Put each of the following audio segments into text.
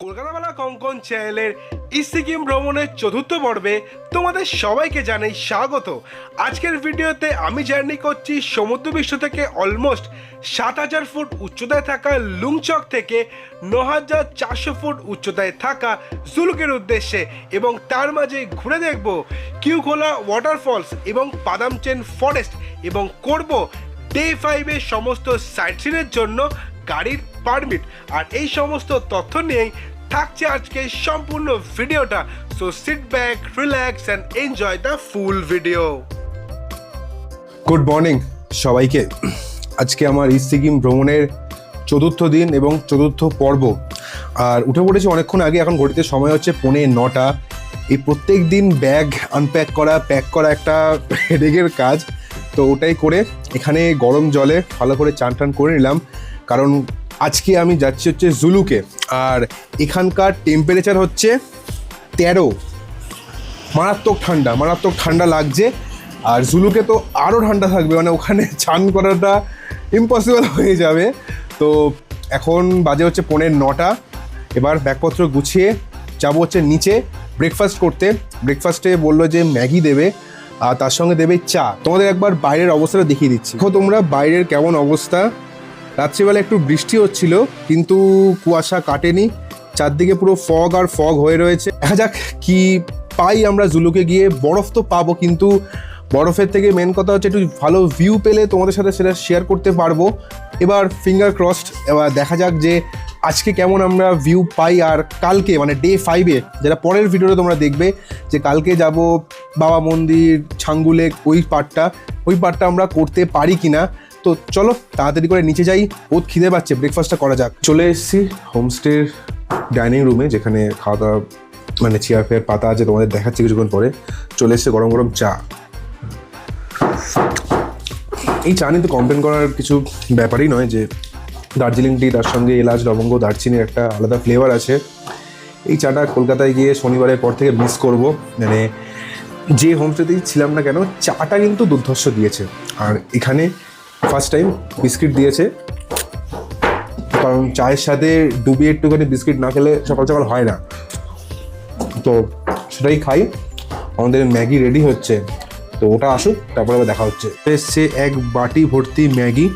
কলকাতাবালা কঙ্কন চ্যানেলের ইসিকিম ভ্রমণের চতুর্থ পর্বে তোমাদের সবাইকে জানাই স্বাগত। আজকের ভিডিওতে আমি জার্নি করছি সমুদ্র বিশ্ব থেকে অলমোস্ট সাত হাজার ফুট উচ্চতায় থাকা লুংচক থেকে ন হাজার চারশো ফুট উচ্চতায় থাকা জুলুকের উদ্দেশ্যে এবং তার মাঝে ঘুরে দেখব কিউখোলা ওয়াটারফলস এবং বাদাম চেন ফরেস্ট এবং করব ডে ফাইভের সমস্ত সাইট সিনের জন্য গাড়ির পারমিট আর এই সমস্ত তথ্য নিয়েই থাকছে আজকে সম্পূর্ণ ভিডিওটা। So sit back relax and enjoy the full video good morning সবাইকে। আজকে আমার ইস্ট সিকিম ভ্রমণের চতুর্থ দিন এবং চতুর্থ পর্ব। আর উঠে পড়েছি অনেকক্ষণ আগে, এখন ঘড়িতে সময় হচ্ছে পৌনে নটা। এই প্রত্যেক দিন ব্যাগ আনপ্যাক করা প্যাক করা একটা হেডেকের কাজ। তো ওটাই করে এখানে গরম জলে ভালো করে চান টান করে নিলাম। কারণ আজকে আমি যাচ্ছি হচ্ছে জুলুকে। আর এখানকার টেম্পারেচার হচ্ছে তেরো। মারাত্মক ঠান্ডা মারাত্মক ঠান্ডা লাগছে। আর জুলুকে তো আরও ঠান্ডা থাকবে মানে ওখানে চান করাটা ইম্পসিবল হয়ে যাবে। তো এখন বাজে হচ্ছে পনেরো নটা। এবার ব্যাগপত্র গুছিয়ে যাব হচ্ছে নিচে ব্রেকফাস্ট করতে। ব্রেকফাস্টে বলল যে ম্যাগি দেবে, আর তার সঙ্গে দেবে চা। তোমাদের একবার বাইরের অবস্থাটা দেখিয়ে দিচ্ছি। দেখো তোমরা বাইরের কেমন অবস্থা। রাত্রিবেলা একটু বৃষ্টি হচ্ছিল, কিন্তু কুয়াশা কাটেনি। চারদিকে পুরো ফগ আর ফগ হয়ে রয়েছে। দেখা যাক কি পাই আমরা জুলুকে গিয়ে। বরফ তো পাবো, কিন্তু বরফের থেকে মেন কথা হচ্ছে একটু ভালো ভিউ পেলে তোমাদের সাথে সেটা শেয়ার করতে পারব। এবার ফিঙ্গার ক্রসড এবার দেখা যাক যে আজকে কেমন আমরা ভিউ পাই আর কালকে মানে ডে ফাইভে যেটা পরের ভিডিওতে তোমরা দেখবে, যে কালকে যাব বাবা মন্দির, ছাঙ্গু লেক, ওই পার্টটা ওই পার্টটা আমরা করতে পারি কিনা। তো চলো তাড়াতাড়ি করে নিচে যাই। বহুত খিদে পাচ্ছে ব্রেকফাস্টটা করা যাক। চলে এসেছি হোমস্টের ডাইনিং রুমে যেখানে খাওয়া দাওয়া মানে চেয়ার ফেয়ার পাতা আছে, তোমাদের দেখাচ্ছি কিছুক্ষণ পরে। চলে এসছে গরম গরম চা। এই চা নিয়ে তো কমপ্লেন করার কিছু ব্যাপারই নয় যে, দার্জিলিং টি তার সঙ্গে এলাচ, লবঙ্গ, দারচিনির একটা আলাদা ফ্লেভার আছে। এই চাটা কলকাতায় গিয়ে শনিবারের পর থেকে মিস করব। মানে যে হোমস্টেতেই ছিলাম না কেন, চাটা কিন্তু দুর্ধর্ষ দিয়েছে। আর এখানে ফার্স্ট টাইম বিস্কিট দিয়েছে। কারণ চায়ের সাথে ডুবিয়ে একটুখানি বিস্কিট না খেলে সকাল সকাল হয় না। তো সেটাই খাই। আমাদের ম্যাগি রেডি হচ্ছে। তো ওটা আসুক, তারপরে আবার দেখা হচ্ছে। এসছে এক বাটি ভর্তি ম্যাগি।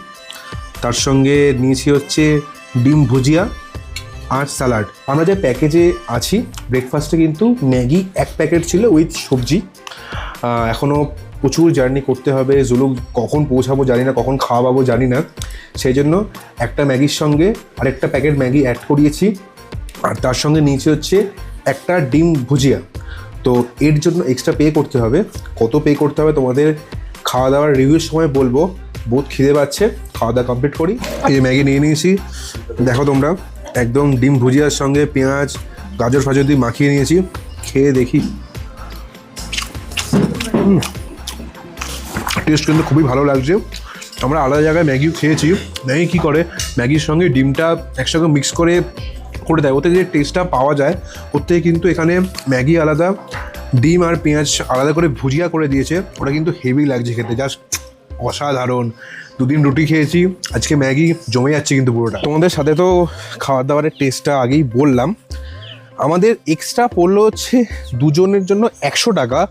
তার সঙ্গে নিয়েছি হচ্ছে ডিম ভুজিয়া আর স্যালাড আমরা যে প্যাকেজে আছি ব্রেকফাস্টে কিন্তু ম্যাগি এক প্যাকেট ছিল উইথ সবজি। এখনও প্রচুর জার্নি করতে হবে জুলুক কখন পৌঁছাবো জানি না, কখন খাওয়া পাবো জানি না। সেই জন্য একটা ম্যাগির সঙ্গে আরেকটা প্যাকেট ম্যাগি অ্যাড করিয়েছি, আর তার সঙ্গে নিচে হচ্ছে একটা ডিম ভুজিয়া। তো এর জন্য এক্সট্রা পে করতে হবে। কত পে করতে হবে তোমাদের খাওয়া দাওয়ার রিভিউর সময় বলব। বহুত খিদে পাচ্ছে, খাওয়া দাওয়া কমপ্লিট করি। এই ম্যাগি নিয়ে নিয়েছি। দেখো তোমরা, একদম ডিম ভুজিয়ার সঙ্গে পেঁয়াজ, গাজর, ফাজর দিয়ে মাখিয়ে নিয়েছি। খেয়ে দেখি। টেস্ট কিন্তু খুবই ভালো লাগছে। আমরা আলাদা জায়গায় ম্যাগিও খেয়েছি। ম্যাগি কী করে। ম্যাগির সঙ্গে ডিমটা একসঙ্গে মিক্স করে করে দেয়। ওতে যে টেস্টটা পাওয়া যায় ওর থেকে কিন্তু এখানে ম্যাগি আলাদা, ডিম আর পেঁয়াজ আলাদা করে ভুজিয়া করে দিয়েছে। ওটা কিন্তু হেভি লাগছে খেতে। জাস্ট অসাধারণ। দুদিন রুটি খেয়েছি। আজকে ম্যাগি জমে যাচ্ছে কিন্তু পুরোটা। তোমাদের সাথে তো খাবার দাবারের টেস্টটা আগেই বললাম। আমাদের এক্সট্রা পড়ল হচ্ছে দুজনের জন্য একশো টাকা।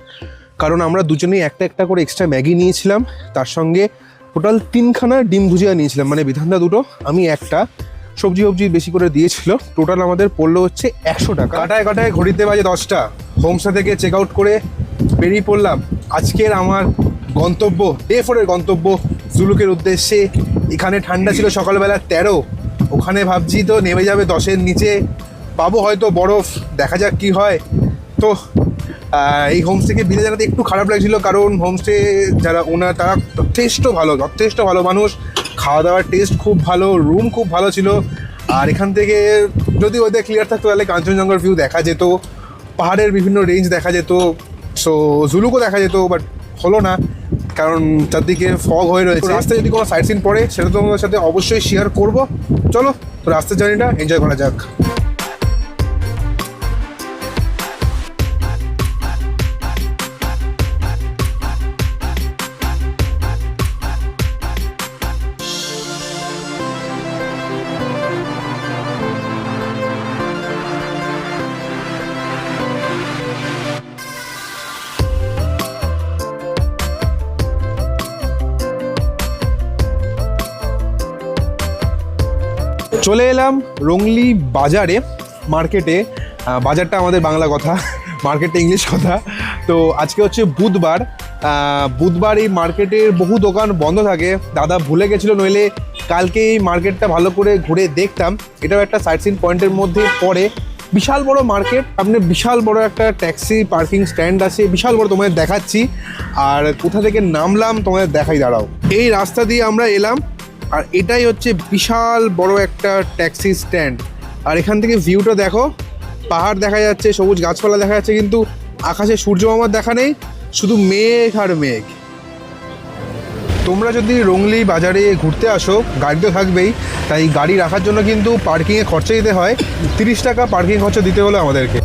কারণ আমরা দুজনেই একটা একটা করে এক্সট্রা ম্যাগি নিয়েছিলাম, তার সঙ্গে টোটাল তিনখানা ডিম ভুজিয়া নিয়েছিলাম মানে বিধানদা দুটো, আমি একটা, সবজি ফবজি বেশি করে দিয়েছিল টোটাল আমাদের পড়ল হচ্ছে একশো টাকা। কাটায় কাটায় ঘড়িতে বাজে দশটা হোমস্টে থেকে চেক আউট করে বেরিয়ে পড়লাম। আজকের আমার গন্তব্য ডে ফোরের গন্তব্য, জুলুকের উদ্দেশ্যে, এখানে ঠান্ডা ছিল সকালবেলা তেরো, ওখানে ভাবছি তো নেমে যাবে দশের নিচে, পাবো হয়তো বরফ, দেখা যাক কি হয়। তো এই হোমস্টেকে বিলে জানাতে একটু খারাপ লাগছিল কারণ হোমস্টে যারা ওনার তারা যথেষ্ট ভালো যথেষ্ট ভালো মানুষ। খাওয়া দাওয়ার টেস্ট খুব ভালো রুম খুব ভালো ছিল। আর এখান থেকে যদি ওদের ক্লিয়ার থাকতো, তাহলে কাঞ্চনজঙ্ঘার ভিউ দেখা যেত। পাহাড়ের বিভিন্ন রেঞ্জ দেখা যেত। সো জুলুকও দেখা যেত বাট হলো না। কারণ চারদিকে ফগ হয়ে রয়েছে। রাস্তায় যদি কোনো সাইট সিন পড়ে, সেটা তোমাদের সাথে অবশ্যই শেয়ার করব। চলো, তো রাস্তার জার্নিটা এনজয় করা যাক। চলে এলাম রংলি বাজারে, মার্কেটে। বাজারটা আমাদের বাংলা কথা, মার্কেটে ইংলিশ কথা। তো আজকে হচ্ছে বুধবার। বুধবার এই মার্কেটের বহু দোকান বন্ধ থাকে। দাদা ভুলে গেছিল, নইলে কালকে এই মার্কেটটা ভালো করে ঘুরে দেখতাম। এটাও একটা সাইট সিন পয়েন্টের মধ্যে পড়ে। বিশাল বড় মার্কেট, সামনে বিশাল বড় একটা ট্যাক্সি পার্কিং স্ট্যান্ড আছে। বিশাল বড় তোমাদের দেখাচ্ছি। আর কোথা থেকে নামলাম, তোমাদের দেখাই, দাঁড়াও। এই রাস্তা দিয়ে আমরা এলাম আর এটাই হচ্ছে বিশাল বড় একটা ট্যাক্সি স্ট্যান্ড আর এখান থেকে ভিউটা দেখো, পাহাড় দেখা যাচ্ছে, সবুজ গাছপালা দেখা যাচ্ছে, কিন্তু আকাশে সূর্য আমার দেখা নেই, শুধু মেঘ আর মেঘ। তোমরা যদি রংলি বাজারে ঘুরতে আসো, গাড়ি তো থাকবেই, তাই গাড়ি রাখার জন্য কিন্তু পার্কিংয়ে খরচা দিতে হয়। তিরিশ টাকা পার্কিং খরচা দিতে হলো আমাদেরকে।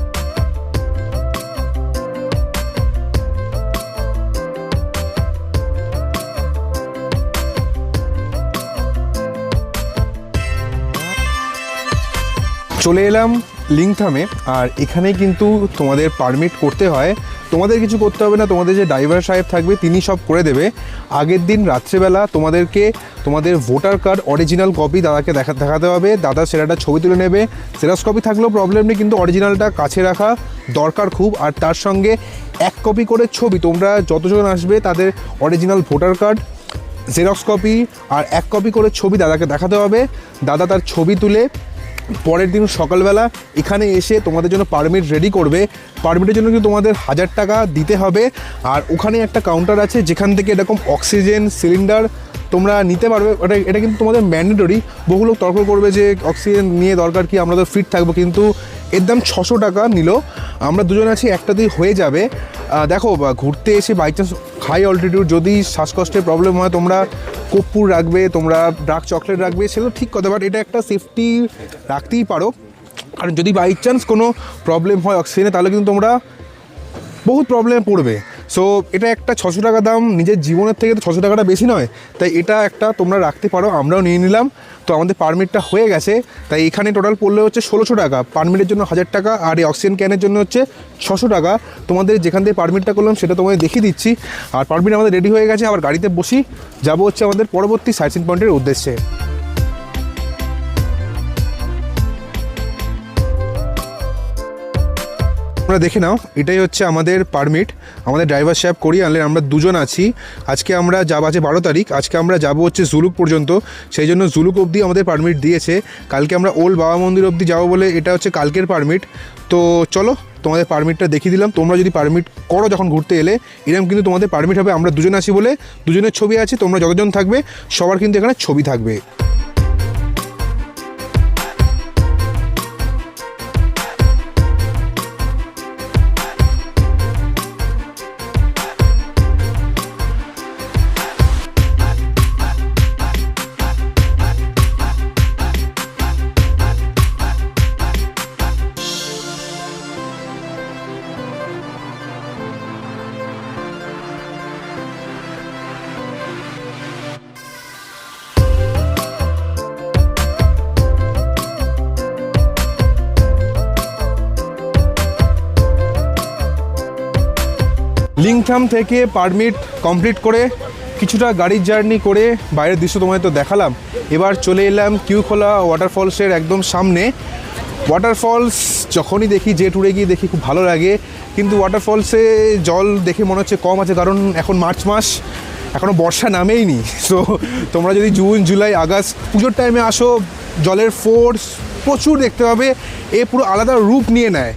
চলে এলাম লিংথামে, আর এখানে কিন্তু তোমাদের পারমিট করতে হয়। তোমাদের কিছু করতে হবে না, তোমাদের যে ড্রাইভার সাহেব থাকবে তিনি সব করে দেবে। আগের দিন রাত্রেবেলা তোমাদেরকে তোমাদের ভোটার কার্ড অরিজিনাল কপি দাদাকে দেখা, দেখাতে হবে। দাদা সেটাটা ছবি তুলে নেবে। জেরক্স কপি থাকলেও প্রবলেম নেই, কিন্তু অরিজিনালটা কাছে রাখা দরকার খুব। আর তার সঙ্গে এক কপি করে ছবি, তোমরা যতজন আসবে তাদের original voter card xerox copy আর এক কপি করে ছবি দাদাকে দেখাতে হবে। দাদা তার ছবি তুলে পরের দিন সকালবেলা এখানে এসে তোমাদের জন্য পারমিট রেডি করবে। পারমিটের জন্য কিন্তু তোমাদের হাজার টাকা দিতে হবে। আর ওখানে একটা কাউন্টার আছে, যেখান থেকে এরকম অক্সিজেন সিলিন্ডার তোমরা নিতে পারবে। ওটা এটা কিন্তু তোমাদের ম্যান্ডেটরি বহু লোক তর্ক করবে যে অক্সিজেন নিয়ে দরকার কি, আমরা তো ফিট থাকব। কিন্তু এর দাম ছশো টাকা নিল। আমরা দুজন আছি, একটাতেই হয়ে যাবে। দেখো ঘুরতে এসে বাই চান্স হাই অল্টিটিউড যদি শ্বাসকষ্টের প্রবলেম হয়, তোমরা কর্পূর রাখবে, তোমরা ডার্ক চকলেট রাখবে, সেগুলো ঠিক কথা বাট এটা একটা সেফটি রাখতেই পারো। কারণ যদি বাই চান্স কোনো প্রবলেম হয় অক্সিজেনে তাহলে কিন্তু তোমরা বহুত প্রবলেমে পড়বে। সো এটা একটা ছশো টাকা দাম, নিজের জীবনের থেকে তো ছশো টাকাটা বেশি নয়। তাই এটা একটা তোমরা রাখতে পারো, আমরাও নিয়ে নিলাম। তো আমাদের পারমিটটা হয়ে গেছে, তাই এখানে টোটাল পড়লে হচ্ছে ষোলোশো টাকা। পারমিটের জন্য হাজার টাকা, আর এই অক্সিজেন ক্যানের জন্য হচ্ছে ছশো টাকা। তোমাদের যেখান থেকে পারমিটটা করলাম, সেটা তোমাদের দেখিয়ে দিচ্ছি। আর পারমিট আমাদের রেডি হয়ে গেছে, আবার গাড়িতে বসি। যাব হচ্ছে আমাদের পরবর্তী সাইট সিন পয়েন্টের উদ্দেশ্যে। তোমরা দেখে নাও, এটাই হচ্ছে আমাদের পারমিট আমাদের ড্রাইভার সাহেব করিয়ে আনলেন, আমরা দুজন আছি। আজকে আমরা যাব আছে বারো তারিখ, আজকে আমরা যাব হচ্ছে জুলুক পর্যন্ত। সেই জন্য জুলুক অবধি আমাদের পারমিট দিয়েছে। কালকে আমরা ওল্ড বাবা মন্দির অবধি যাব বলে এটা হচ্ছে কালকের পারমিট তো চলো, তোমাদের পারমিটটা দেখিয়ে দিলাম। তোমরা যদি পারমিট করো যখন ঘুরতে এলে, এরকম কিন্তু তোমাদের পারমিট হবে, আমরা দুজন আছি বলে দুজনের ছবি আছে, তোমরা যতজন থাকবে, সবার কিন্তু এখানে ছবি থাকবে। লিংথাম থেকে পারমিট কমপ্লিট করে কিছুটা গাড়ির জার্নি করে বাইরের দৃশ্য তোমায় তো দেখালাম। এবার চলে এলাম কিউখোলা ওয়াটারফলসের একদম সামনে। ওয়াটারফলস যখনই দেখি যে ট্যুরে গিয়ে দেখি খুব ভালো লাগে। কিন্তু ওয়াটারফলসে জল দেখে মনে হচ্ছে কম আছে, কারণ এখন মার্চ মাস এখনও বর্ষা নামেইনি সো তোমরা যদি জুন, জুলাই, আগস্ট পুজোর টাইমে আসো, জলের ফোর্স প্রচুর দেখতে পাবে। এ পুরো আলাদা রূপ নিয়ে নেয়।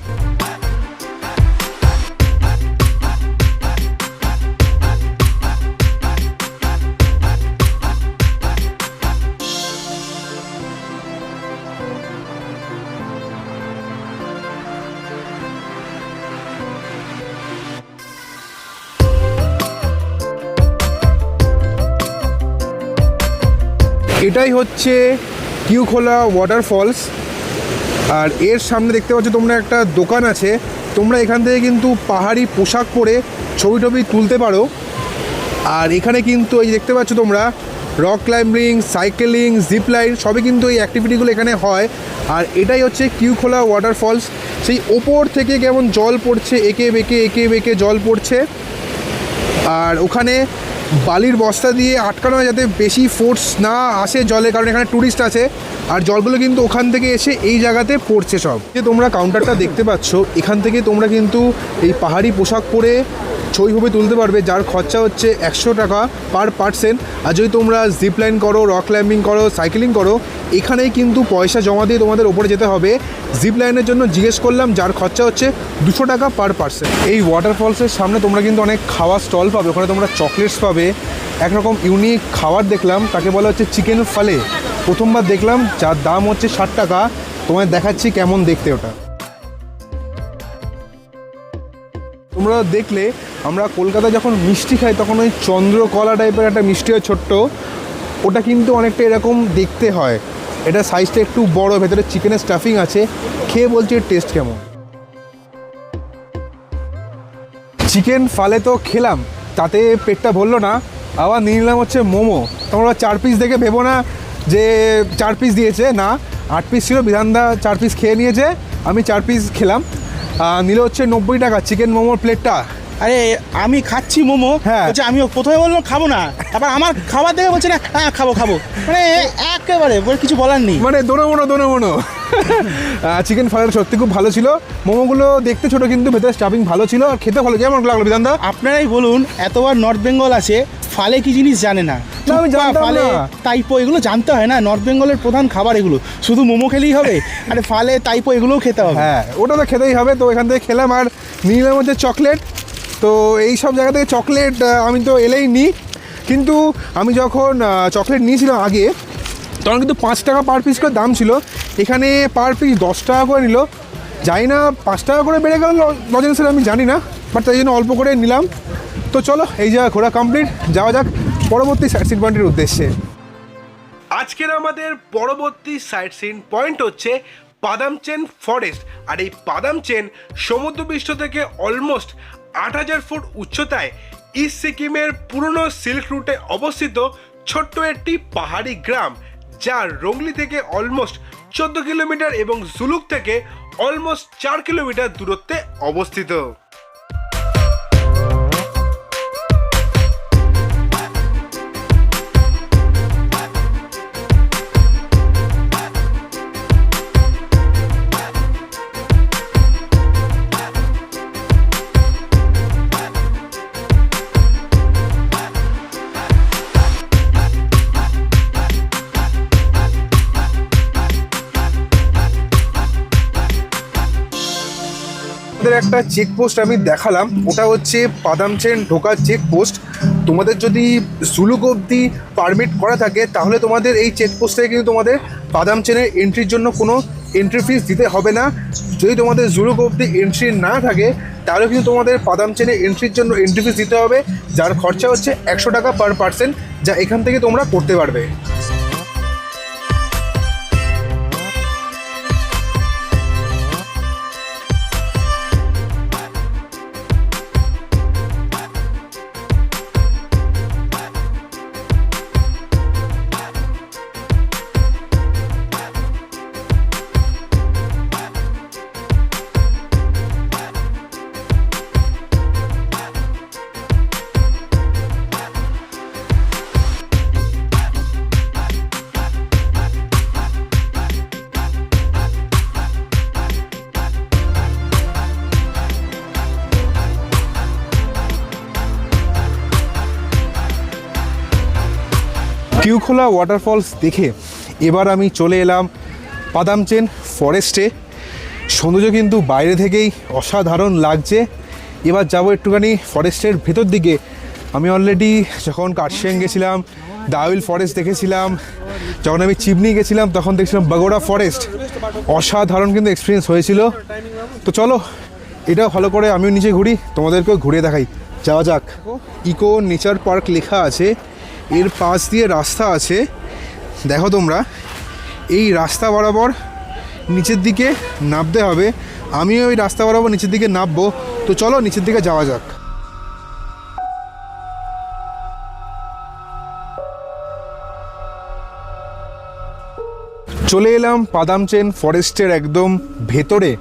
এটাই হচ্ছে কিউখোলা ওয়াটারফলস আর এর সামনে দেখতে পাচ্ছ তোমরা একটা দোকান আছে। তোমরা এখান থেকে কিন্তু পাহাড়ি পোশাক পরে ছবি টবি তুলতে পারো। আর এখানে কিন্তু এই দেখতে পাচ্ছ তোমরা rock climbing cycling zip line সবই কিন্তু এই অ্যাক্টিভিটিগুলো এখানে হয়। আর এটাই হচ্ছে কিউখোলা ওয়াটারফলস সেই ওপর থেকে কেমন জল পড়ছে, এঁকে বেঁকে এঁকে বেঁকে জল পড়ছে। আর ওখানে বালির বস্তা দিয়ে আটকানো হয় যাতে বেশি ফোর্স না আসে জলে, কারণ এখানে ট্যুরিস্ট আছে। আর জলগুলো কিন্তু ওখান থেকে এসে এই জায়গাতে পড়ছে সব। যে তোমরা কাউন্টারটা দেখতে পাচ্ছ, এখান থেকে তোমরা কিন্তু এই পাহাড়ি পোশাক পরে ছবিভাবে তুলতে পারবে, যার খরচা হচ্ছে একশো টাকা পার পার্সেন্ট আর যদি তোমরা জিপ লাইন করো রক ক্লাইম্বিং করো সাইকেলিং করো, এখানেই কিন্তু পয়সা জমা দিয়ে তোমাদের ওপরে যেতে হবে। জিপ লাইনের জন্য জিজ্ঞেস করলাম, যার খরচা হচ্ছে দুশো টাকা পার পার্সেন্ট এই ওয়াটারফলসের সামনে তোমরা কিন্তু অনেক খাওয়ার স্টল পাবে, ওখানে তোমরা চকলেটস পাবে। একরকম ইউনিক খাবার দেখলাম, তাকে বলা হচ্ছে চিকেন ফালে প্রথমবার দেখলাম, যার দাম হচ্ছে ষাট টাকা। তোমায় দেখাচ্ছি কেমন দেখতে ওটা। তোমরা দেখলে, আমরা কলকাতায় যখন মিষ্টি খাই, তখন ওই চন্দ্রকলা টাইপের একটা মিষ্টি হয় ছোট্ট। ওটা কিন্তু অনেকটা এরকম দেখতে হয়। এটা সাইজটা একটু বড়, ভেতরে চিকেনের স্টাফিং আছে। খেয়ে বলছি টেস্ট কেমন। চিকেন ফালে তো খেলাম। তাতে পেটটা ভরলো না। আবার নিয়ে নিলাম হচ্ছে মোমো। তোমরা চার পিস দেখে ভেবো না যে চার পিস দিয়েছে। না, আট পিস ছিল, বিধানদা চার পিস খেয়ে নিয়েছে। আমি চার পিস খেলাম। নিলে হচ্ছে নব্বই টাকা চিকেন মোমোর প্লেটটা আরে আমি খাচ্ছি মোমো। হ্যাঁ। বলছে আমি প্রথমে বললাম খাব না। তারপর আমার খাবার দেখে বলছে না হ্যাঁ খাব খাব। মানে একেবারে কিছু বলার নেই। মানে দোনো মোনো দোনো মোনো। চিকেন ফ্রাইড সত্যি খুব ভালো ছিল। মোমোগুলো দেখতে ছোট কিন্তু ভেতরে স্টাফিং ভালো ছিল আর খেতে ভালো। কেমন লাগল বিধানদা? আপনারাই বলুন এতবার নর্থ বেঙ্গল আছে ফালে কি জিনিস জানে না? ফালে না। তাইপো এগুলো জানতে হয় না। নর্থ বেঙ্গলের প্রধান খাবার এগুলো। শুধু মোমো খেলেই হবে আরে ফালে তাইপো এগুলোও খেতে হবে। হ্যাঁ ওটা তো খেতেই হবে। তো এখান থেকে খেলাম আর নিলাম হচ্ছে চকলেট তো এই সব জায়গা থেকে চকলেট আমি তো এলেই নিই কিন্তু আমি যখন চকলেট নিয়েছিলাম আগে, তখন কিন্তু পাঁচ টাকা পার পিস করে দাম ছিল। এখানে পার পিস দশ টাকা করে নিল। জানি না, পাঁচ টাকা করে বেড়ে গেল লজেন্সের আমি জানি না। বাট তাই জন্য অল্প করে নিলাম। তো চলো, এই জায়গা ঘোরা কমপ্লিট যাওয়া যাক পরবর্তী সাইট পয়েন্টের উদ্দেশ্যে। আজকের আমাদের পরবর্তী সাইট সিন পয়েন্ট হচ্ছে বাদাম চেন ফরেস্ট আর এই বাদাম চেন সমুদ্রপৃষ্ঠ থেকে অলমোস্ট আট হাজার ফুট উচ্চতায় ইস্ট সিকিমের পুরনো সিল্ক রুটে অবস্থিত ছোট্ট একটি পাহাড়ি গ্রাম, যা রংলি থেকে অলমোস্ট চোদ্দ কিলোমিটার এবং জুলুক থেকে অলমোস্ট চার কিলোমিটার দূরত্বে অবস্থিত। একটা চেকপোস্ট আমি দেখালাম, ওটা হচ্ছে বাদাম চেন ঢোকার চেকপোস্ট তোমাদের যদি জুলুক অবধি পারমিট করা থাকে, তাহলে তোমাদের এই চেকপোস্ট কিন্তু তোমাদের বাদাম চেনের এন্ট্রির জন্য কোনো এন্ট্রি ফিস দিতে হবে না। যদি তোমাদের জুলুক অবধি এন্ট্রি না থাকে, তাহলে কিন্তু তোমাদের বাদাম চেনের এন্ট্রির জন্য এন্ট্রি ফিস দিতে হবে, যার খরচা হচ্ছে একশো টাকা পার পার্সেন্ট যা এখান থেকে তোমরা করতে পারবে। কিউখোলা ওয়াটারফলস দেখে এবার আমি চলে এলাম পাদামচেন ফরেস্টে সৌন্দর্য কিন্তু বাইরে থেকেই অসাধারণ লাগছে। এবার যাব একটুখানি ফরেস্টের ভেতর দিকে। আমি অলরেডি যখন কার্শিয়াং গেছিলাম দাউইল ফরেস্ট দেখেছিলাম, যখন আমি চিমনি গেছিলাম, তখন দেখছিলাম বাগোড়া ফরেস্ট অসাধারণ কিন্তু এক্সপিরিয়েন্স হয়েছিল। তো চলো এটাও ভালো করে আমিও নিচে ঘুরি, তোমাদেরকেও ঘুরে দেখাই। যাওয়া যাক। ইকো নেচার পার্ক লেখা আছে। এর পাশ দিয়ে রাস্তা আছে। দেখো তোমরা, এই রাস্তা বরাবর নিচের দিকে নামতে হবে। আমিও ওই রাস্তা বরাবর নিচের দিকে নামবো। তো চলো নিচের দিকে যাওয়া যাক। চলে এলাম পাদামচেন ফরেস্টের একদম ভেতরে।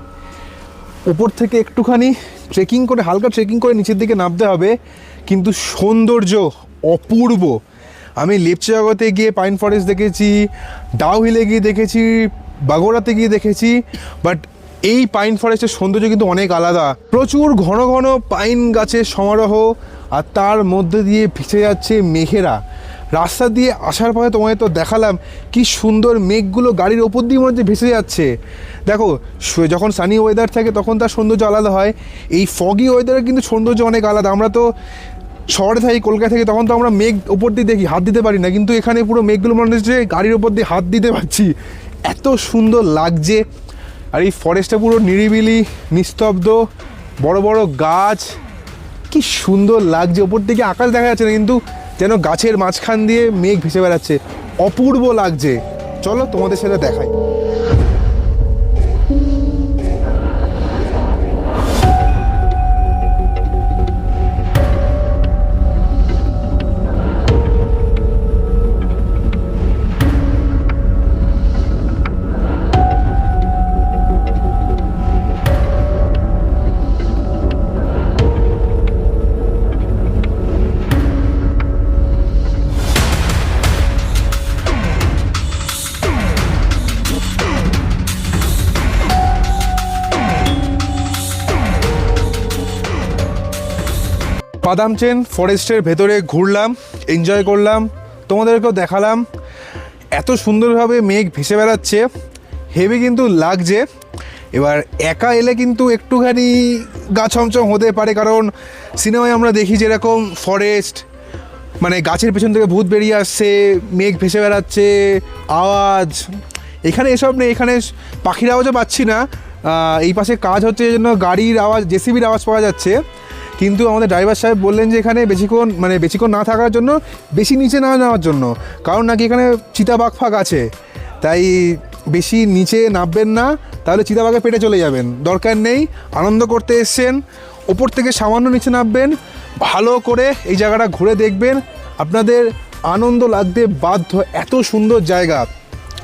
উপর থেকে একটুখানি ট্রেকিং করে, হালকা ট্রেকিং করে নিচের দিকে নামতে হবে। কিন্তু সৌন্দর্য অপূর্ব। আমি লেপচা জগতে গিয়ে পাইন ফরেস্ট দেখেছি, ডাউ হিলে গিয়ে দেখেছি, বাগোড়াতে গিয়ে দেখেছি, বাট এই পাইন ফরেস্টের সৌন্দর্য কিন্তু অনেক আলাদা। প্রচুর ঘন ঘন পাইন গাছের সমারোহ, আর তার মধ্যে দিয়ে ভেসে যাচ্ছে মেঘেরা। রাস্তা দিয়ে আসার পরে তোমায় তো দেখালাম কি সুন্দর মেঘগুলো গাড়ির ওপর দিয়ে মনে হচ্ছে ভেসে যাচ্ছে। দেখো যখন সানি ওয়েদার থাকে তখন তার সৌন্দর্য আলাদা হয়। এই ফগি ওয়েদারের কিন্তু সৌন্দর্য অনেক আলাদা। আমরা তো শহরে থাকি কলকাতা থেকে, তখন তো আমরা মেঘ ওপর দিয়ে দেখি, হাত দিতে পারি না। কিন্তু এখানে পুরো মেঘগুলো মনে হচ্ছে গাড়ির ওপর দিয়ে হাত দিতে পারছি, এত সুন্দর লাগছে। আর এই ফরেস্টটা পুরো নিরিবিলি, নিস্তব্ধ, বড় বড় গাছ, কি সুন্দর লাগছে। ওপর দিকে আকাশ দেখা যাচ্ছে না, কিন্তু যেন গাছের মাঝখান দিয়ে মেঘ ভেসে বেড়াচ্ছে। অপূর্ব লাগছে। চলো তোমাদের সাথে দেখাই। বাদাম চেন ফরেস্টের ভেতরে ঘুরলাম এনজয় করলাম, তোমাদেরকেও দেখালাম। এত সুন্দরভাবে মেঘ ভেসে বেড়াচ্ছে হেভি কিন্তু লাগছে। এবার একা এলে কিন্তু একটুখানি গা ছমছম হতে পারে, কারণ সিনেমায় আমরা দেখি যেরকম ফরেস্ট মানে গাছের পেছন থেকে ভূত বেরিয়ে আসছে, মেঘ ভেসে বেড়াচ্ছে, আওয়াজ। এখানে এসব নেই, এখানে পাখির আওয়াজও পাচ্ছি না। এই পাশে কাজ হচ্ছে, এই জন্য গাড়ির আওয়াজ জেসিবির আওয়াজ পাওয়া যাচ্ছে। কিন্তু আমাদের ড্রাইভার সাহেব বললেন যে এখানে বেশিক্ষণ মানে বেশিক্ষণ না থাকার জন্য বেশি নিচে না যাওয়ার জন্য। কারণ নাকি এখানে চিতাবাঘ ফাঁক আছে। তাই বেশি নিচে নামবেন না, তাহলে চিতাবাঘে পেটে চলে যাবেন। দরকার নেই, আনন্দ করতে এসছেন। ওপর থেকে সামান্য নিচে নামবেন, ভালো করে এই জায়গাটা ঘুরে দেখবেন। আপনাদের আনন্দ লাগতে বাধ্য, এত সুন্দর জায়গা।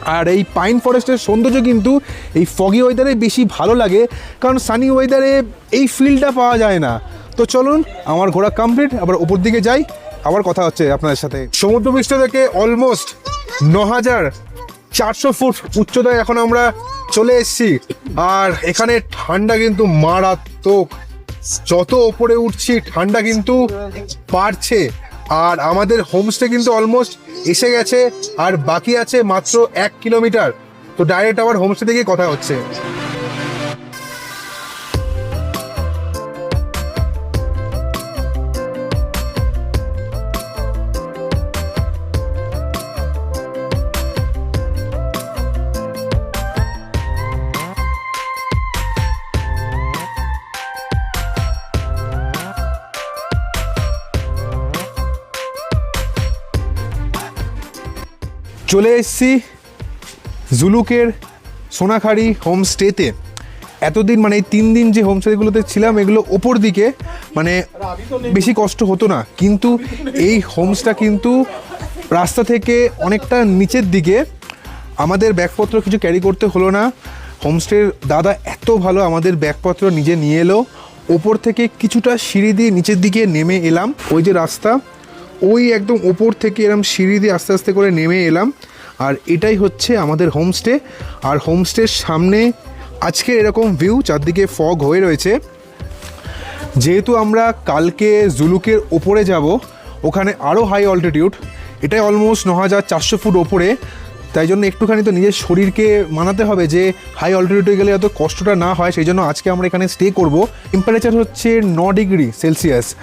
আর এই পাইন ফরেস্টের সৌন্দর্য কিন্তু এই ফগি ওয়েদারে বেশি ভালো লাগে। কারণ সানি ওয়েদারে এই ফিলটা পাওয়া যায় না। তো চলুন, আমার ঘোরা কমপ্লিট আবার উপর দিকে যাই। আবার কথা হচ্ছে আপনাদের সাথে। সমুদ্রপৃষ্ঠ থেকে অলমোস্ট ন হাজার চারশো ফুট উচ্চতায় এখন আমরা চলে এসেছি। আর এখানে ঠান্ডা কিন্তু মারাত্মক। যত ওপরে উঠছি, ঠান্ডা কিন্তু বাড়ছে। আর আমাদের হোমস্টে কিন্তু অলমোস্ট এসে গেছে, আর বাকি আছে মাত্র এক কিলোমিটার তো ডাইরেক্ট আবার হোমস্টে থেকে কথা হচ্ছে। চলে এসেছি জুলুকের সোনাখাড়ি হোমস্টেতে। এতদিন মানে এই তিন দিন যে হোমস্টেগুলোতে ছিলাম, এগুলো ওপর দিকে মানে বেশি কষ্ট হতো না। কিন্তু এই হোমসটা কিন্তু রাস্তা থেকে অনেকটা নিচের দিকে। আমাদের ব্যাগপত্র কিছু ক্যারি করতে হলো না। হোমস্টের দাদা এত ভালো আমাদের ব্যাগপত্র নিজে নিয়ে এলো। ওপর থেকে কিছুটা সিঁড়ি দিয়ে নিচের দিকে নেমে এলাম। ওই যে রাস্তা ওই একদম ওপর থেকে এরম সিঁড়ি দিয়ে আস্তে আস্তে করে নেমে এলাম। আর এটাই হচ্ছে আমাদের হোমস্টে আর হোমস্টের সামনে আজকে এরকম ভিউ চারদিকে ফগ হয়ে রয়েছে। যেহেতু আমরা কালকে জুলুকের ওপরে যাব, ওখানে আরও হাই অল্টিটিউড এটাই অলমোস্ট ন হাজার চারশো ফুট ওপরে। তাই জন্য একটুখানি তো নিজের শরীরকে মানাতে হবে যে হাই অল্টিটিউডে গেলে এত কষ্টটা না হয়। সেই জন্য আজকে আমরা এখানে স্টে করব। টেম্পারেচার হচ্ছে ন ডিগ্রি সেলসিয়াস।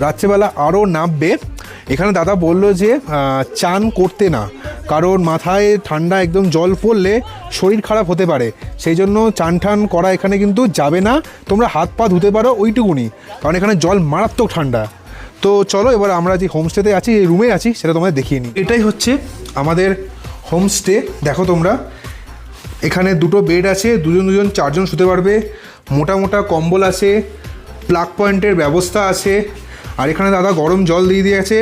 রাত্রেবেলা আরও নামবে। এখানে দাদা বলল যে চান করতে না, কারণ মাথায় ঠান্ডা একদম জল পড়লে শরীর খারাপ হতে পারে। সেই জন্য চান টান করা এখানে কিন্তু যাবে না, তোমরা হাত পা ধুতে পারো ওইটুকুনি, কারণ এখানে জল মারাত্মক ঠান্ডা। তো চলো এবার আমরা যে হোমস্টেতে আছি এই রুমে আছি, সেটা তোমাদের দেখিয়ে নিই। এটাই হচ্ছে আমাদের হোমস্টে দেখো তোমরা। এখানে দুটো বেড আছে, দুজন দুজন চারজন শুতে পারবে। মোটা মোটা কম্বল আছে প্লাগ পয়েন্টের ব্যবস্থা আছে। আর এখানে দাদা গরম জল দিয়ে দিয়েছে।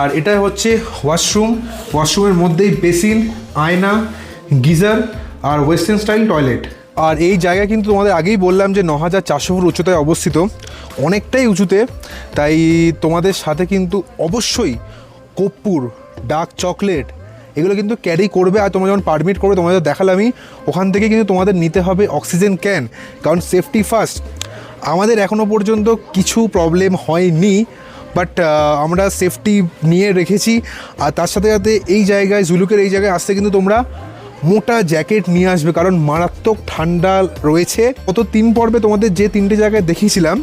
আর এটা হচ্ছে ওয়াশরুম ওয়াশরুমের মধ্যেই বেসিন আয়না, গিজার আর ওয়েস্টার্ন স্টাইল টয়লেট আর এই জায়গা কিন্তু তোমাদের আগেই বললাম যে ন হাজার চারশো ফুট উচ্চতায় অবস্থিত। অনেকটাই উঁচুতে। তাই তোমাদের সাথে কিন্তু অবশ্যই কর্পূর ডার্ক চকলেট এগুলো কিন্তু ক্যারি করবে। আর তোমরা যখন পারমিট করবে, তোমাদের দেখালামই। ওখান থেকে কিন্তু তোমাদের নিতে হবে অক্সিজেন ক্যান কারণ সেফটি ফার্স্ট আমাদের এখনও পর্যন্ত কিছু প্রবলেম হয়নি বাট আমরা সেফটি নিয়ে রেখেছি। আর তার সাথে সাথে এই জায়গায় জুলুকের এই জায়গায় আসতে কিন্তু তোমরা মোটা জ্যাকেট নিয়ে আসবে, কারণ মারাত্মক ঠান্ডা রয়েছে। গত তিন পর্বে তোমাদের যে তিনটে জায়গায় দেখিয়েছিলাম,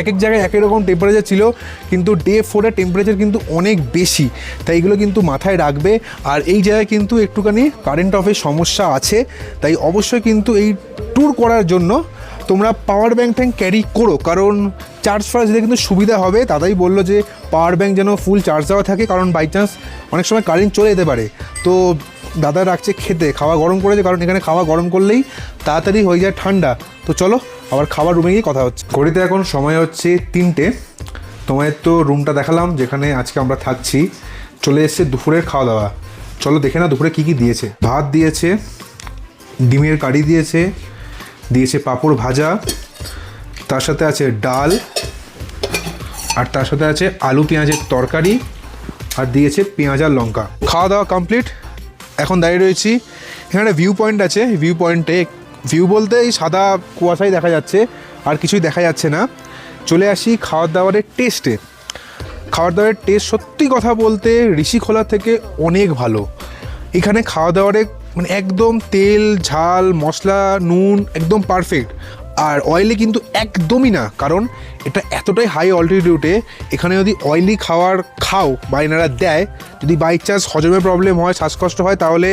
এক এক জায়গায় একই রকম টেম্পারেচার ছিল, কিন্তু ডে ফোরের টেম্পারেচার কিন্তু অনেক বেশি। তাই এগুলো কিন্তু মাথায় রাখবে। আর এই জায়গায় কিন্তু একটুখানি কারেন্ট অফের সমস্যা আছে। তাই অবশ্যই কিন্তু এই ট্যুর করার জন্য তোমরা পাওয়ার ব্যাঙ্ক ট্যাঙ্ক ক্যারি করো, কারণ চার্জ ফার্জ দিলে কিন্তু সুবিধা হবে, দাদাই বলল যে পাওয়ার ব্যাঙ্ক যেন ফুল চার্জ দেওয়া থাকে, কারণ বাই চান্স অনেক সময় কারেন্ট চলে যেতে পারে। তো দাদা রাখছে খেতে, খাওয়া গরম করেছে, কারণ এখানে খাওয়া গরম করলেই তাড়াতাড়ি হয়ে যায় ঠান্ডা। তো চলো, আবার খাবার রুমে গিয়ে কথা হচ্ছে। ঘড়িতে এখন সময় হচ্ছে তিনটে। তোমাদের তো রুমটা দেখালাম, যেখানে আজকে আমরা থাকছি। চলে এসছে দুপুরের খাওয়া দাওয়া চলো দেখে না দুপুরে কী কী দিয়েছে। ভাত দিয়েছে, ডিমের কারি দিয়েছে দিয়েছে পাঁপড় ভাজা, তার সাথে আছে ডাল, আর তার সাথে আছে আলু পেঁয়াজের তরকারি, আর দিয়েছে পেঁয়াজ আর লঙ্কা। খাওয়া দাওয়া কমপ্লিট এখন দাঁড়িয়ে রয়েছি। এখানে ভিউ পয়েন্ট আছে। ভিউ পয়েন্টে ভিউ বলতে এই সাদা কুয়াশাই দেখা যাচ্ছে, আর কিছুই দেখা যাচ্ছে না। চলে আসি খাওয়ার দাওয়ারের টেস্টে খাওয়ার দাওয়ারের টেস্ট সত্যি কথা বলতে ঋষিখোলা থেকে অনেক ভালো। এখানে খাওয়া দাওয়ারে মানে একদম তেল, ঝাল, মশলা, নুন, একদম পারফেক্ট আর অয়েলি কিন্তু একদমই না, কারণ এটা এতটাই হাই অল্টিটিউডে এখানে যদি অয়েলি খাবার খাও বা এনারা দেয়, যদি বাই চান্স হজমের প্রবলেম হয়, শ্বাসকষ্ট হয়, তাহলে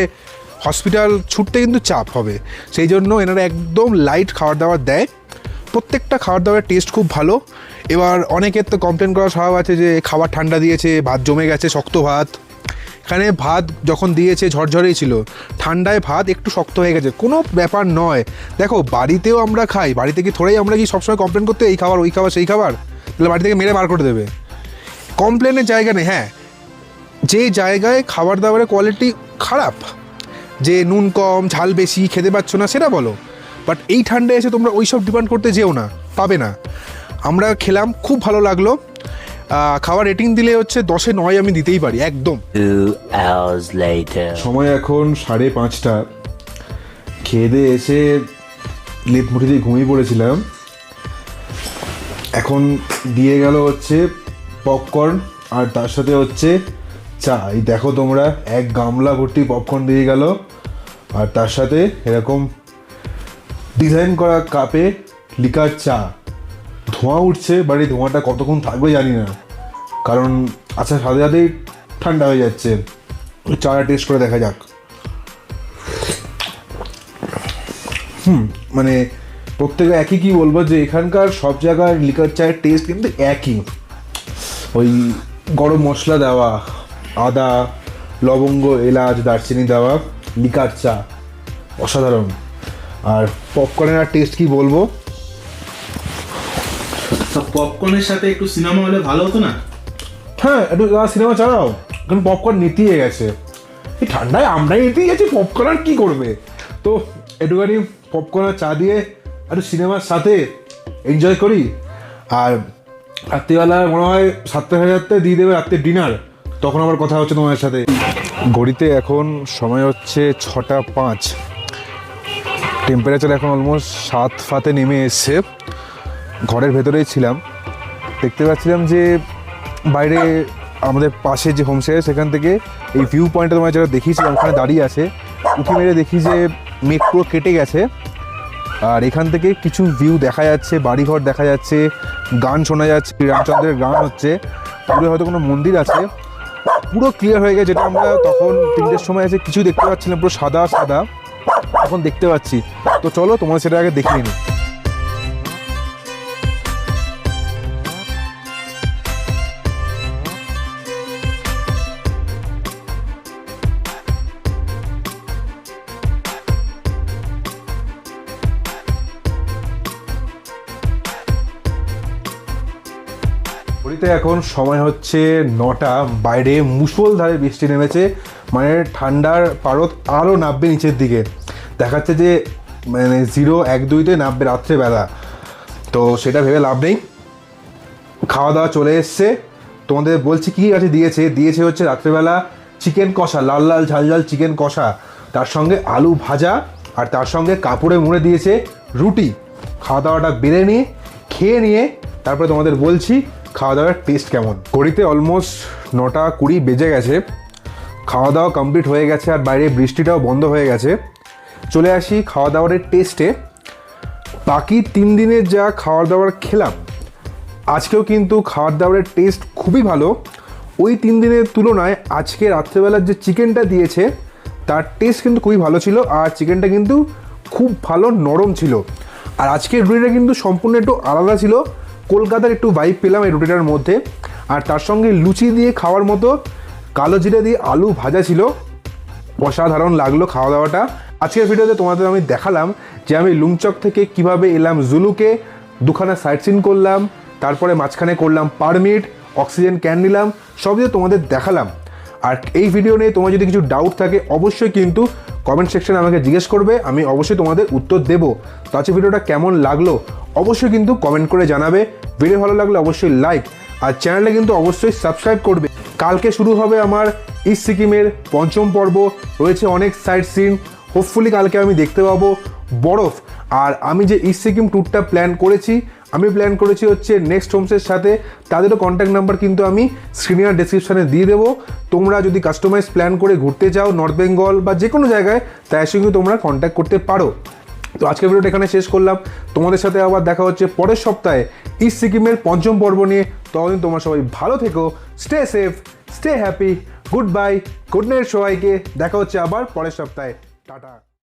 হসপিটাল ছুটতে কিন্তু চাপ হবে। সেই জন্য এনারা একদম লাইট খাবার দাবার দেয়। প্রত্যেকটা খাবার দাবারের টেস্ট খুব ভালো। এবার অনেকের তো কমপ্লেন করার স্বভাব আছে যে, খাবার ঠান্ডা দিয়েছে, ভাত জমে গেছে, শক্ত ভাত। এখানে ভাত যখন দিয়েছে, ঝরঝরেই ছিল। ঠান্ডায় ভাত একটু শক্ত হয়ে গেছে। কোনো ব্যাপার নয়। দেখো, বাড়িতেও আমরা খাই। বাড়িতে কি থোড়াই আমরা কি সবসময় কমপ্লেন করতে, এই খাবার, ওই খাবার, সেই খাবার? তাহলে বাড়ি থেকে মেরে বার করে দেবে। কমপ্লেনের জায়গা নেই হ্যাঁ। যে জায়গায় খাবার দাবারের কোয়ালিটি খারাপ, যে নুন কম, ঝাল বেশি, খেতে পাচ্ছ না, সেটা বলো। বাট এই ঠান্ডায় এসে তোমরা ওই সব ডিমান্ড করতে যেও না, পাবে না। আমরা খেলাম, খুব ভালো লাগল। খাওয়ার রেটিং দিলে হচ্ছে দশে নয় আমি দিতেই পারি একদম. সময় এখন সাড়ে পাঁচটা। খেয়ে দিয়ে এসে লেপ মুঠি দিয়ে ঘুমিয়ে পড়েছিলাম। এখন দিয়ে গেল হচ্ছে পপকর্ন আর তার সাথে হচ্ছে চা। এই দেখো তোমরা এক গামলা ভর্তি পপকর্ন দিয়ে গেল। আর তার সাথে এরকম ডিজাইন করা কাপে লিকার চা। ধোঁয়া উঠছে বাট এই ধোঁয়াটা কতক্ষণ থাকবে জানি না। কারণ আচ্ছা সাথে সাথেই ঠান্ডা হয়ে যাচ্ছে। চাটা টেস্ট করে দেখা যাক। হুম মানে প্রত্যেকে একই কি বলব যে এখানকার সব জায়গার লিকার চায়ের টেস্ট কিন্তু একই। ওই গরম মশলা দেওয়া, আদা, লবঙ্গ, এলাচ, দারচিনি দেওয়া লিকার চা, অসাধারণ। আর পপকর্নের টেস্ট কি বলব? পপকর্নের সাথে একটু সিনেমা হলে ভালো হতো না? হ্যাঁ একটু সিনেমা চালাও। কারণ পপকর্ন নিতেই গেছে। এই ঠান্ডায় আমরাই নিতেই গেছি পপকর্ন আর কী করবে? তো একটুখানি পপকর্ন চা দিয়ে একটু সিনেমার সাথে এনজয় করি। আর রাত্রিবেলা মনে হয় সাতটা সাড়ে সাতটায় দিয়ে দেবে রাত্রে ডিনার তখন আবার কথা হচ্ছে তোমাদের সাথে। ঘড়িতে এখন সময় হচ্ছে ছটা পাঁচ। টেম্পারেচার এখন অলমোস্ট সাত ফাতে নেমে এসছে। ঘরের ভেতরেই ছিলাম, দেখতে পাচ্ছিলাম যে বাইরে আমাদের পাশে যে হোমস্টে সেখান থেকে এই ভিউ পয়েন্টটা তোমার যেটা দেখিয়েছিলাম, ওখানে দাঁড়িয়ে আছে উঠে মেরে দেখি যে মেঘ পুরো কেটে গেছে, আর এখান থেকে কিছু ভিউ দেখা যাচ্ছে, বাড়িঘর দেখা যাচ্ছে, গান শোনা যাচ্ছে, রামচন্দ্রের গান হচ্ছে, দূরে হয়তো কোনো মন্দির আছে, পুরো ক্লিয়ার হয়ে গেছে, যেটা আমরা তখন তিনটের সময় এসে কিছু দেখতে পাচ্ছিলাম, পুরো সাদা সাদা, এখন দেখতে পাচ্ছি। তো চলো তোমার সেটা আগে দেখিয়ে নিই। এখন সময় হচ্ছে নটা। বাইরে মুষলধারে বৃষ্টি নেমেছে মানে ঠান্ডার পারদ আরও নামবে নিচের দিকে। দেখাচ্ছে যে মানে জিরো এক দুইতে নামবে রাত্রেবেলা। তো সেটা ভেবে লাভ নেই। খাওয়া দাওয়া চলে এসছে। তোমাদের বলছি কী আছে দিয়েছে? দিয়েছে হচ্ছে রাত্রেবেলা চিকেন কষা, লাল লাল ঝাল ঝাল চিকেন কষা। তার সঙ্গে আলু ভাজা আর তার সঙ্গে কাপড়ে মুড়ে দিয়েছে রুটি। খাওয়া দাওয়াটা বেড়ে নিয়ে, খেয়ে নিয়ে তারপরে তোমাদের বলছি খাওয়া দাওয়ার টেস্ট কেমন? ঘড়িতে অলমোস্ট নটা কুড়ি বেজে গেছে। খাওয়া দাওয়া কমপ্লিট হয়ে গেছে আর বাইরে বৃষ্টিটাও বন্ধ হয়ে গেছে। চলে আসি খাওয়া দাওয়ারের টেস্টে বাকি তিন দিনের যা খাওয়ার দাওয়ার খেলাম, আজকেও কিন্তু খাওয়ার দাওয়ারের টেস্ট খুবই ভালো। ওই তিন দিনের তুলনায় আজকে রাত্রেবেলার যে চিকেনটা দিয়েছে, তার টেস্ট কিন্তু খুবই ভালো ছিল আর চিকেনটা কিন্তু খুব ভালো নরম ছিল। আর আজকের রুটিটা কিন্তু সম্পূর্ণ একটু আলাদা ছিল। কলকাতার একটু ভাইব পেলাম এই রুটিটার মধ্যে। আর তার সঙ্গে লুচি দিয়ে খাওয়ার মতো কালো জিরা দিয়ে আলু ভাজা ছিল। অসাধারণ লাগল খাওয়া দাওয়াটা। আজকের ভিডিওতে তোমাদের আমি দেখালাম যে আমি লুংচক থেকে কীভাবে এলাম জুলুকে, দুখানা সাইট সিন করলাম, তারপরে মাঝখানে করলাম পারমিট, অক্সিজেন ক্যান নিলাম সব কিছু তোমাদের দেখালাম। আর এই ভিডিও নিয়ে তোমার যদি কিছু ডাউট থাকে, অবশ্যই কিন্তু কমেন্ট সেকশনে আমাকে জিজ্ঞেস করবে, আমি অবশ্যই তোমাদের উত্তর দেবো। তো আজকে ভিডিওটা কেমন লাগল অবশ্যই কিন্তু কমেন্ট করে জানাবে। ভিডিও ভালো লাগলে অবশ্যই লাইক আর চ্যানেলে কিন্তু অবশ্যই সাবস্ক্রাইব করবে। কালকে শুরু হবে আমার ইস্ট সিকিমের পঞ্চম পর্ব। রয়েছে অনেক সাইট সিন হোপফুলি কালকে আমি দেখতে পাবো বরফ। আর আমি যে ইস্ট সিকিম ট্যুরটা প্ল্যান করেছি আমি প্ল্যান করেছি হচ্ছে নেক্সট হোমসের সাথে, তাদেরও কন্ট্যাক্ট নাম্বার কিন্তু আমি স্ক্রিনার ডিসক্রিপশানে দিয়ে দেবো। তোমরা যদি কাস্টমাইজ প্ল্যান করে ঘুরতে চাও নর্থ বেঙ্গল বা যে কোনো জায়গায়, তাই সঙ্গে তোমরা কন্ট্যাক্ট করতে পারো। তো আজকের ভিডিওটা এখানে শেষ করলাম। তোমাদের সাথে আবার দেখা হচ্ছে পরের সপ্তাহে ইস্ট সিকিমের পঞ্চম পর্ব নিয়ে। ততদিন তোমরা সবাই ভালো থেকো stay safe stay happy good bye good night সবাইকে। দেখা হচ্ছে আবার পরের সপ্তাহে। টাটা।